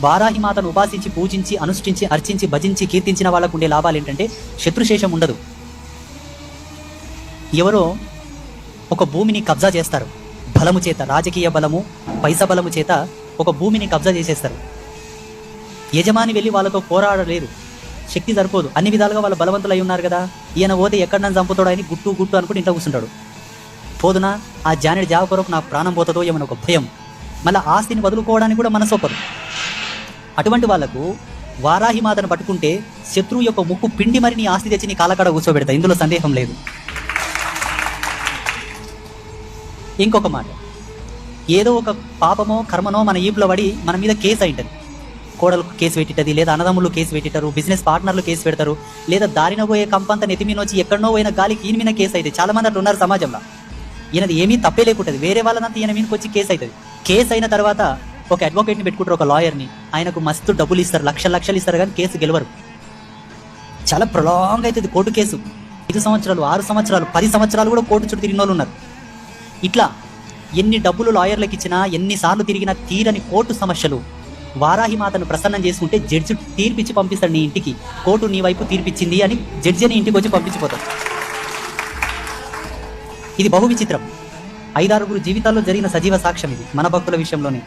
వారాహిమాతను ఉపాసించి పూజించి అనుష్ఠించి అర్చించి భజించి కీర్తించిన వాళ్ళకు ఉండే లాభాలు ఏంటంటే శత్రుశేషం ఉండదు. ఎవరో ఒక భూమిని కబ్జా చేస్తారు. బలము చేత రాజకీయ బలము పైస బలము చేత ఒక భూమిని కబ్జా చేసేస్తారు. యజమాని వెళ్ళి వాళ్ళతో పోరాడలేరు. శక్తి సరిపోదు. అన్ని విధాలుగా వాళ్ళు బలవంతులు అయి ఉన్నారు కదా. ఈయన పోతే ఎక్కడ నన్ను చంపుతాడో అని గుట్టు గుట్టు అనుకుని ఇంట్లో కూర్చుంటాడు. పోదునా ఆ జానెడి జావ కొరకు నా ప్రాణం పోతుందో ఏమైనా ఒక భయం. మళ్ళీ ఆస్తిని వదులుకోవడానికి కూడా మనసు ఒప్పదు. అటువంటి వాళ్ళకు వారాహి మాతను పట్టుకుంటే శత్రువు యొక్క ముక్కు పిండి మరి నీ ఆస్తి తెచ్చి నీ కాలకాడ కూర్చోబెడతా. ఇందులో సందేహం లేదు. ఇంకొక మాట. ఏదో ఒక పాపమో కర్మనో మన ఈపులో పడి మన మీద కేసు అయింటది. కోడలకు కేసు పెట్టిటది లేదా అన్నదమ్ములు కేసు పెట్టిటారు బిజినెస్ పార్ట్నర్లు కేసు పెడతారు లేదా దారిన పోయే కంపంత నెతిమీన వచ్చి ఎక్కడనో పోయిన గాలికి ఈయన మీద కేసు అయితే చాలా మంది అట్లా ఉన్నారు సమాజంలో. ఈయనది ఏమీ తప్పే లేకుంటుంది. వేరే వాళ్ళనంతా ఈయన మీదకి వచ్చి కేసు అవుతుంది కేసు అయిన తర్వాత ఒక అడ్వకేట్ని పెట్టుకుంటారు ఒక లాయర్ని ఆయనకు మస్తు డబ్బులు ఇస్తారు లక్ష లక్షలు ఇస్తారు కానీ కేసు గెలవరు. చాలా ప్రొలాంగ్ అవుతుంది కోర్టు కేసు. ఐదు సంవత్సరాలు ఆరు సంవత్సరాలు పది సంవత్సరాలు కూడా కోర్టు చుట్టూ తిరిగిన వాళ్ళు ఉన్నారు. ఇట్లా ఎన్ని డబ్బులు లాయర్లకు ఇచ్చినా ఎన్నిసార్లు తిరిగినా తీరని కోర్టు సమస్యలు. వారాహి మాతను ప్రసన్నం చేసుకుంటే జడ్జి తీర్పిచ్చి పంపిస్తాడు నీ ఇంటికి. కోర్టు నీ వైపు తీర్పిచ్చింది అని జడ్జి అని ఇంటికి వచ్చి పంపించిపోతాడు. ఇది బహు విచిత్రం. ఐదారుగురు జీవితాల్లో జరిగిన సజీవ సాక్ష్యం ఇది మన భక్తుల విషయంలోనే.